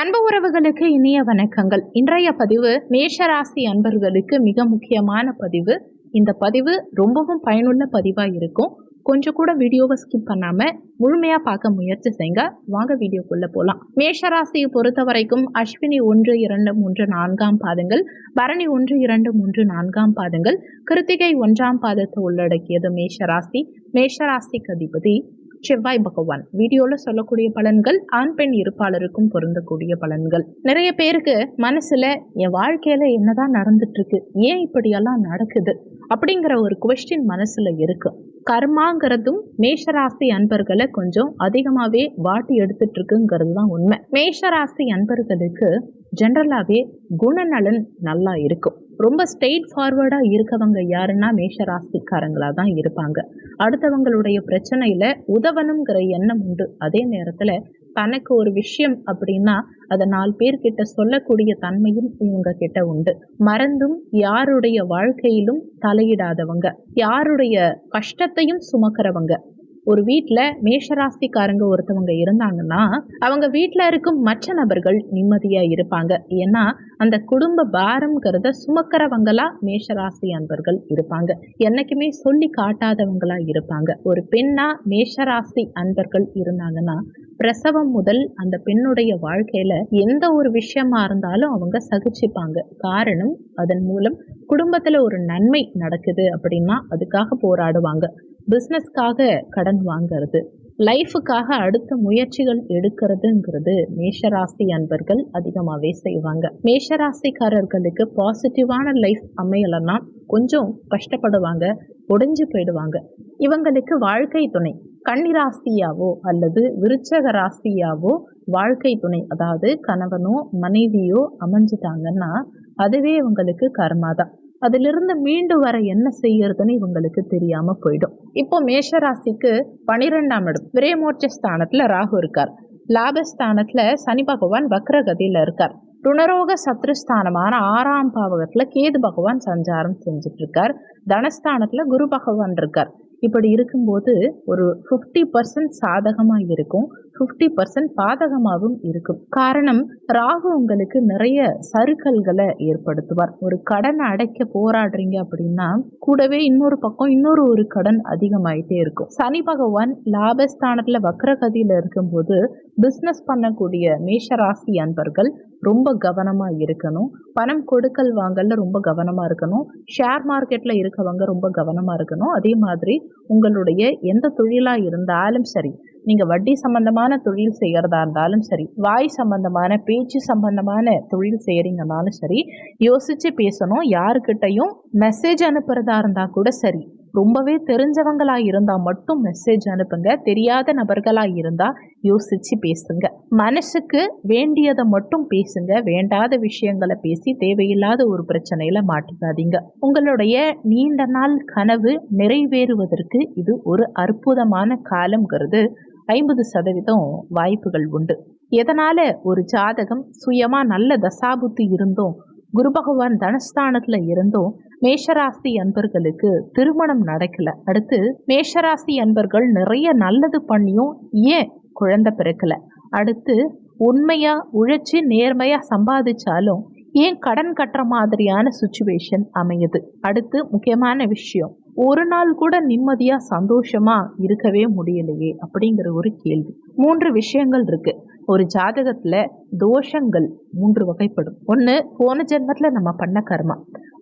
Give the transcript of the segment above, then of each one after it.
அன்பு உறவுகளுக்கு இனிய வணக்கங்கள். இன்றைய பதிவு மேஷராசி அன்பர்களுக்கு மிக முக்கியமான பதிவு. இந்த பதிவு ரொம்பவும் பயனுள்ள பதிவாக இருக்கும். கொஞ்சம் கூட வீடியோவை ஸ்கிப் பண்ணாம முழுமையா பார்க்க முயற்சி செய்யுங்க வாங்க வீடியோக்குள்ள போலாம். மேஷராசியை பொறுத்த வரைக்கும் அஸ்வினி ஒன்று இரண்டு மூன்று நான்காம் பாதங்கள். பரணி ஒன்று இரண்டு மூன்று நான்காம் பாதங்கள். கிருத்திகை ஒன்றாம் பாதத்தை உள்ளடக்கியது மேஷராசி. மேஷராசிக்கு அதிபதி செவ்வாய் பகவான். வீடியோல சொல்லக்கூடிய பலன்கள் ஆண் பெண் இருப்பாளருக்கும் பொருந்தக்கூடிய பலன்கள். நிறைய பேருக்கு மனசுல என் வாழ்க்கையில என்னதான் நடந்துட்டு இருக்கு ஏன் இப்படியெல்லாம் நடக்குது? அப்படிங்கிற ஒரு கொஸ்டின் மனசுல இருக்கு. கர்மாங்கிறதும் மேஷராசி அன்பர்களை கொஞ்சம் அதிகமாவே வாட்டி எடுத்துட்டு இருக்குங்கிறது தான் உண்மை. மேஷராசி அன்பர்களுக்கு ஜென்ரலாகவே குணநலன் நல்லா இருக்கும். ரொம்ப ஸ்ட்ரெயிட் ஃபார்வர்டாக இருக்கவங்க யாருன்னா மேஷராசிக்காரங்களாக தான் இருப்பாங்க. அடுத்தவங்களுடைய பிரச்சனையில் உதவணுங்கிற எண்ணம் உண்டு. அதே நேரத்தில் தனக்கு ஒரு விஷயம் அப்படின்னா அதை நாலு பேர்கிட்ட சொல்லக்கூடிய தன்மையும் இவங்க கிட்ட உண்டு. மறந்தும் யாருடைய வாழ்க்கையிலும் தலையிடாதவங்க. யாருடைய கஷ்டத்தையும் சுமக்கிறவங்க. ஒரு வீட்டில் மேஷராசிக்காரங்க ஒருத்தவங்க இருந்தாங்கன்னா அவங்க வீட்டில் இருக்கும் மற்ற நபர்கள் நிம்மதியாக இருப்பாங்க. ஏன்னா அந்த குடும்ப பாரம்ங்கிறத சுமக்கிறவங்களா மேஷராசி அன்பர்கள் இருப்பாங்க. என்னைக்குமே சொல்லி காட்டாதவங்களா இருப்பாங்க. ஒரு பெண்ணா மேஷராசி அன்பர்கள் இருந்தாங்கன்னா பிரசவம் முதல் அந்த பெண்ணுடைய வாழ்க்கையில எந்த ஒரு விஷயமா இருந்தாலும் அவங்க சகிச்சுப்பாங்க. காரணம் அதன் மூலம் குடும்பத்துல ஒரு நன்மை நடக்குது அப்படின்னா அதுக்காக போராடுவாங்க. பிஸ்னஸ்க்காக கடன் வாங்கிறது. லைஃபுக்காக அடுத்த முயற்சிகள் எடுக்கிறதுங்கிறது மேஷராசி அன்பர்கள் அதிகமாகவே செய்வாங்க. மேஷராசிக்காரர்களுக்கு பாசிட்டிவான லைஃப் அமையலைன்னா கொஞ்சம் கஷ்டப்படுவாங்க ஒடிஞ்சு போயிடுவாங்க. இவங்களுக்கு வாழ்க்கை துணை. கன்னிராசியாவோ அல்லது விருச்சக ராசியாவோ வாழ்க்கை துணை. அதாவது கணவனோ மனைவியோ அமைஞ்சிட்டாங்கன்னா அதுவே இவங்களுக்கு கர்மாதான். அதிலிருந்து மீண்டு வர என்ன செய்யறதுன்னு இவங்களுக்கு தெரியாம போயிடும். இப்போ மேஷராசிக்கு பனிரெண்டாம் இடம். விரயமோட்ச ஸ்தானத்துல ராகு இருக்கார். லாபஸ்தானத்துல சனி பகவான் வக்ரகதியில இருக்கார். ருணரோக சத்ருஸ்தானமான ஆறாம் பாவகத்துல கேது பகவான் சஞ்சாரம் செஞ்சுட்டு இருக்கார் தனஸ்தானத்துல குரு பகவான் இருக்கார். இப்படி இருக்கும்போது ஒரு ஃபிஃப்டி பர்சன்ட் சாதகமாக இருக்கும். ஃபிஃப்டி பர்சன்ட் பாதகமாகவும் இருக்கும். காரணம் ராகு உங்களுக்கு நிறைய சருக்கல்களை ஏற்படுத்துவார். ஒரு கடனை அடைக்க போராடுறீங்க அப்படின்னா கூடவே இன்னொரு பக்கம் இன்னொரு ஒரு கடன் அதிகமாயிட்டே இருக்கும். சனி பகவான் லாபஸ்தானத்துல வக்ரகதியில இருக்கும்போது பிஸ்னஸ் பண்ணக்கூடிய மேஷராசி அன்பர்கள் ரொம்ப கவனமாக இருக்கணும். பணம் கொடுக்கல் வாங்கல ரொம்ப கவனமாக இருக்கணும். ஷேர் மார்க்கெட்டில் இருக்கவங்க ரொம்ப கவனமாக இருக்கணும். அதே மாதிரி உங்களுடைய எந்த தொழிலாக இருந்தாலும் சரி நீங்கள் வட்டி சம்பந்தமான தொழில் செய்கிறதா இருந்தாலும் சரி வாய் சம்பந்தமான பேச்சு சம்பந்தமான தொழில் செய்கிறீங்கனாலும் சரி யோசித்து பேசணும். யாருக்கிட்டையும் மெசேஜ் அனுப்புறதா இருந்தால் கூட சரி. ரொம்பவே தெரிஞ்சவங்களா இருந்தா மட்டும் மெசேஜ் அனுப்புங்க. தெரியாத நபர்களா இருந்தா யோசிச்சு பேசுங்க. மனசுக்கு வேண்டியதை மட்டும் பேசுங்க. வேண்டாத விஷயங்களை பேசி தேவையில்லாத ஒரு பிரச்சனையில மாட்டிக்காதீங்க. உங்களுடைய நீண்ட நாள் கனவு நிறைவேறுவதற்கு இது ஒரு அற்புதமான காலம்ங்கிறது ஐம்பது சதவீதம் வாய்ப்புகள் உண்டு. எதனால ஒரு ஜாதகம் சுயமா நல்ல தசாபுத்தி இருந்தும் குரு பகவான் தனஸ்தானத்துல இருந்தும் மேஷராசி அன்பர்களுக்கு திருமணம் நடக்கல. அடுத்து மேஷராசி அன்பர்கள் நிறைய நல்லது பண்ணியும் ஏன் குழந்தை பிறக்கல? அடுத்து உண்மையா உழைச்சி நேர்மையா சம்பாதிச்சாலும் ஏன் கடன் கட்டுற மாதிரியான சுச்சுவேஷன் அமையுது? அடுத்து முக்கியமான விஷயம் ஒரு நாள் கூட நிம்மதியா சந்தோஷமா இருக்கவே முடியலையே அப்படிங்கிற ஒரு கேள்வி. மூன்று விஷயங்கள் இருக்கு. ஒரு ஜாதகத்துல தோஷங்கள் மூன்று வகைப்படும். ஒன்று போன ஜென்மத்துல நம்ம பண்ண கர்மா.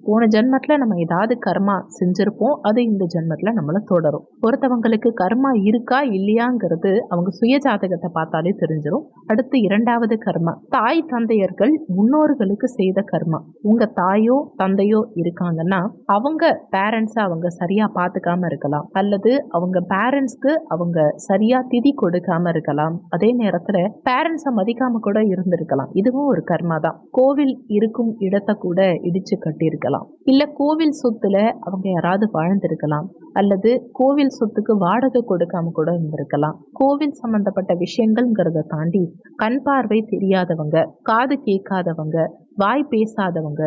போன ஜென்மத்தில் நம்ம ஏதாவது கர்மா செஞ்சுருப்போம் அது இந்த ஜென்மத்தில் நம்மளை தொடரும். ஒருத்தவங்களுக்கு கர்மா இருக்கா இல்லையாங்கிறது அவங்க சுய ஜாதகத்தை பார்த்தாலே தெரிஞ்சிடும் அடுத்து இரண்டாவது கர்மா தாய் தந்தையர்கள் முன்னோர்களுக்கு செய்த கர்மா. உங்கள் தாயோ தந்தையோ இருக்காங்கன்னா அவங்க பேரண்ட்ஸை அவங்க சரியாக பார்த்துக்காம இருக்கலாம். அல்லது அவங்க பேரண்ட்ஸ்க்கு அவங்க சரியாக திதி கொடுக்காம இருக்கலாம். அதே நேரத்தில் பேரண்ட்ஸை மதிக்காம கூட இருந்திருக்கலாம். இதுவும் ஒரு கர்மா தான். கோவில் இருக்கும் இடத்தை கூட இடிச்சு கட்டியிருக்கலாம். இருக்கலாம். இல்ல கோவில் சொத்துல அவங்க யாராவது வாழ்ந்திருக்கலாம். அல்லது கோவில் சொத்துக்கு வாடகை கொடுக்காம கூட இருந்திருக்கலாம். கோவில் சம்பந்தப்பட்ட விஷயங்கள்ங்கிறத தாண்டி கண் பார்வை தெரியாதவங்க காது கேட்காதவங்க வாய் பேசாதவங்க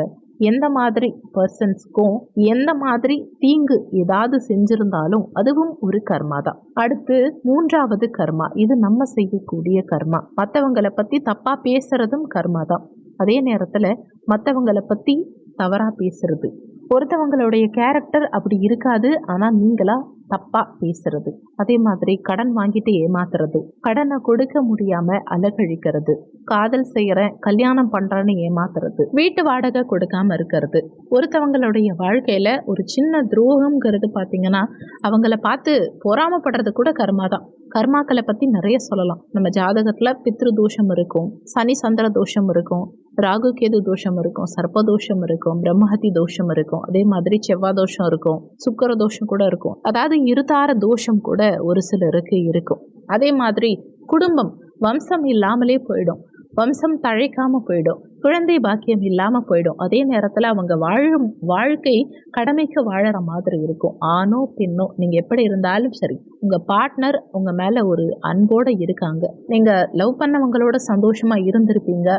எந்த மாதிரி பர்சன்ஸ்க்கும் எந்த மாதிரி தீங்கு ஏதாவது செஞ்சிருந்தாலும் அதுவும் ஒரு கர்மா தான். அடுத்து மூன்றாவது கர்மா இது நம்ம செய்யக்கூடிய கர்மா. மற்றவங்களை பற்றி தப்பாக பேசுறதும் கர்மா தான். அதே நேரத்தில் மற்றவங்களை பற்றி தவறாக பேசுறது. ஒருத்தவங்களுடைய கேரக்டர் அப்படி இருக்காது ஆனால் நீங்களா தப்பாக பேசுறது. அதே மாதிரி கடன் வாங்கிட்டு ஏமாத்துறது. கடனை கொடுக்க முடியாம அலகழிக்கிறது. காதல் செய்கிறேன் கல்யாணம் பண்றேன்னு ஏமாத்துறது. வீட்டு வாடகை கொடுக்காம இருக்கிறது. ஒருத்தவங்களுடைய வாழ்க்கையில ஒரு சின்ன துரோகம்ங்கிறது பார்த்தீங்கன்னா அவங்கள பார்த்து பொறாமப்படுறது கூட கர்மா தான் கர்மாக்களை பற்றி நிறைய சொல்லலாம். நம்ம ஜாதகத்தில் பித்ரு தோஷம் இருக்கும் சனி சந்திர தோஷம் இருக்கும் ராகு கேது தோஷம் இருக்கும் சர்ப்ப தோஷம் இருக்கும் பிரம்மஹத்தி தோஷம் இருக்கும். அதே மாதிரி செவ்வாய் தோஷம் இருக்கும் சுக்கர தோஷம் கூட இருக்கும். அதாவது இருதார தோஷம் கூட ஒரு சிலருக்கு இருக்கும். அதே மாதிரி குடும்பம் வம்சம் இல்லாமலே போயிடும். வம்சம் தழைக்காமல் போயிடும். குழந்தை பாக்கியம் இல்லாம போயிடும். அதே நேரத்துல அவங்க வாழும் வாழ்க்கை கடமைக்கு வாழற மாதிரி இருக்கும். ஆணோ பெண்ணோ நீங்க எப்படி இருந்தாலும் சரி உங்க பார்ட்னர் உங்க மேல ஒரு அன்போட இருக்காங்க. நீங்க லவ் பண்ணவங்களோட சந்தோஷமா இருந்திருப்பீங்க.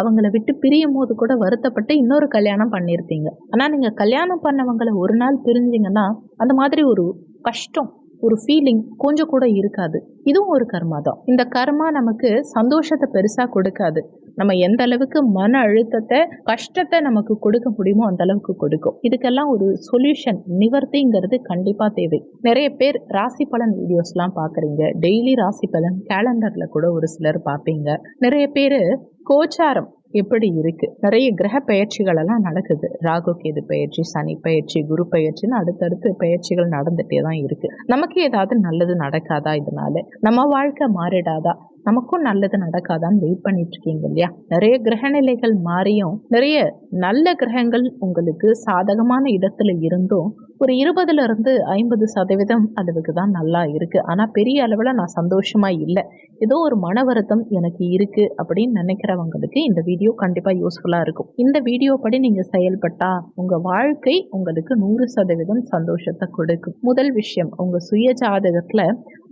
அவங்கள விட்டு பிரியும் போது கூட வருத்தப்பட்டு இன்னொரு கல்யாணம் பண்ணியிருப்பீங்க. ஆனால் நீங்கள் கல்யாணம் பண்ணவங்களை ஒரு நாள் பிரிஞ்சிங்கன்னா அந்த மாதிரி ஒரு கஷ்டம் ஒரு ஃபீலிங் கொஞ்சம் கூட இருக்காது. இதுவும் ஒரு கர்மா தான். இந்த கர்மா நமக்கு சந்தோஷத்தை பெருசாக கொடுக்காது. நம்ம எந்த அளவுக்கு மன அழுத்தத்தை கஷ்டத்தை நமக்கு கொடுக்க முடியுமோ அந்த அளவுக்கு கொடுக்கும். இதுக்கெல்லாம் ஒரு சொல்யூஷன் நிவர்த்திங்கிறது கண்டிப்பாக தேவை. நிறைய பேர் ராசி பலன் வீடியோஸ்லாம் பார்க்குறீங்க டெய்லி ராசி பலன் கேலண்டரில் கூட ஒரு சிலர் பார்ப்பீங்க நிறைய பேர் கோச்சாரம் எப்படி இருக்கு? நிறைய கிரக பயிற்சிகள் எல்லாம் நடக்குது. ராகு கேது பயிற்சி சனி பயிற்சி குரு பயிற்சின்னு அடுத்தடுத்து பயிற்சிகள் நடந்துட்டே தான் இருக்கு. நமக்கு ஏதாவது நல்லது நடக்காதா இதனால? நம்ம வாழ்க்கை மாறிடாதா? நமக்கும் நல்லது நடக்காதான்னு வெயிட் பண்ணிட்டு இருக்கீங்க இல்லையா? நிறைய கிரகநிலைகள் மாறியும் நிறைய நல்ல கிரகங்கள் உங்களுக்கு சாதகமான இடத்துல இருந்தும் ஒரு இருபதுல இருந்து ஐம்பது சதவீதம் அளவுக்கு தான் நல்லா இருக்கு. ஆனா பெரிய அளவில் நான் சந்தோஷமா இல்லை. ஏதோ ஒரு மன வருத்தம் எனக்கு இருக்கு அப்படின்னு நினைக்கிறவங்களுக்கு இந்த வீடியோ கண்டிப்பா யூஸ்ஃபுல்லா இருக்கும். இந்த வீடியோ படி நீங்க செயல்பட்டா உங்க வாழ்க்கை உங்களுக்கு நூறு சதவீதம் சந்தோஷத்தை கொடுக்கும். முதல் விஷயம் உங்க சுய ஜாதகத்துல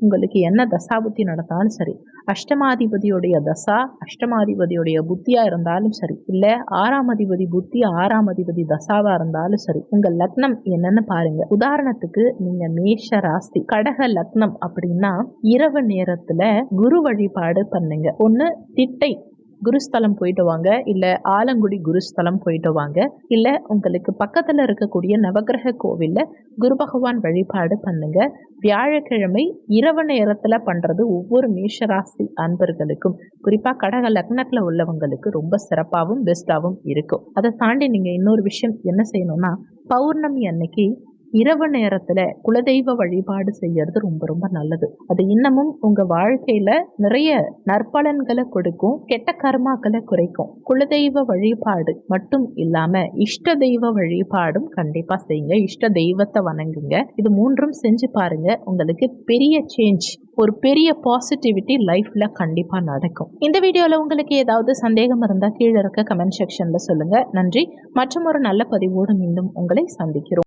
உங்களுக்கு என்ன தசாபுத்தி நடந்தாலும் சரி அஷ்டமாதிபதியுடைய தசா அஷ்டமாதிபதியுடைய புத்தியாக இருந்தாலும் சரி இல்லை ஆறாம் அதிபதி புத்தி ஆறாம் அதிபதி தசாவாக இருந்தாலும் சரி உங்கள் லக்னம் என்னன்னு பாருங்க. உதாரணத்துக்கு நீங்கள் மேஷ ராசி கடக லக்னம் அப்படின்னா இரவு நேரத்தில் குரு வழிபாடு பண்ணுங்க. ஒன்று திட்டை குருஸ்தலம் போயிட்டு வாங்க. இல்லை ஆலங்குடி குருஸ்தலம் போயிட்டு வாங்க. இல்லை உங்களுக்கு பக்கத்தில் இருக்கக்கூடிய நவகிரக கோவிலில் குரு பகவான் வழிபாடு பண்ணுங்க. வியாழக்கிழமை இரவு நேரத்தில் பண்ணுறது ஒவ்வொரு மேஷராசி அன்பர்களுக்கும் குறிப்பாக கடக லக்னத்தில் உள்ளவங்களுக்கு ரொம்ப சிறப்பாகவும் பெஸ்ட்டாகவும் இருக்கும். அதை தாண்டி நீங்கள் இன்னொரு விஷயம் என்ன செய்யணும்னா பௌர்ணமி அன்னைக்கு இரவு நேரத்துல குலதெய்வ வழிபாடு செய்யறது ரொம்ப ரொம்ப நல்லது. அது இன்னமும் உங்க வாழ்க்கையில நிறைய நற்பலன்களை கொடுக்கும் கெட்ட கர்மாக்களை குறைக்கும். குலதெய்வ வழிபாடு மட்டும் இல்லாம இஷ்ட தெய்வ வழிபாடும் கண்டிப்பா செய்யுங்க. இஷ்ட தெய்வத்தை வணங்குங்க. இது மூன்றும் செஞ்சு பாருங்க. உங்களுக்கு பெரிய சேஞ்ச் ஒரு பெரிய பாசிட்டிவிட்டி லைஃப்ல கண்டிப்பா நடக்கும். இந்த வீடியோல உங்களுக்கு ஏதாவது சந்தேகம் இருந்தா கீழே இருக்க கமெண்ட் செக்ஷன்ல சொல்லுங்க. நன்றி. மற்றும் ஒரு நல்ல பதிவோடு மீண்டும் உங்களை சந்திக்கிறோம்.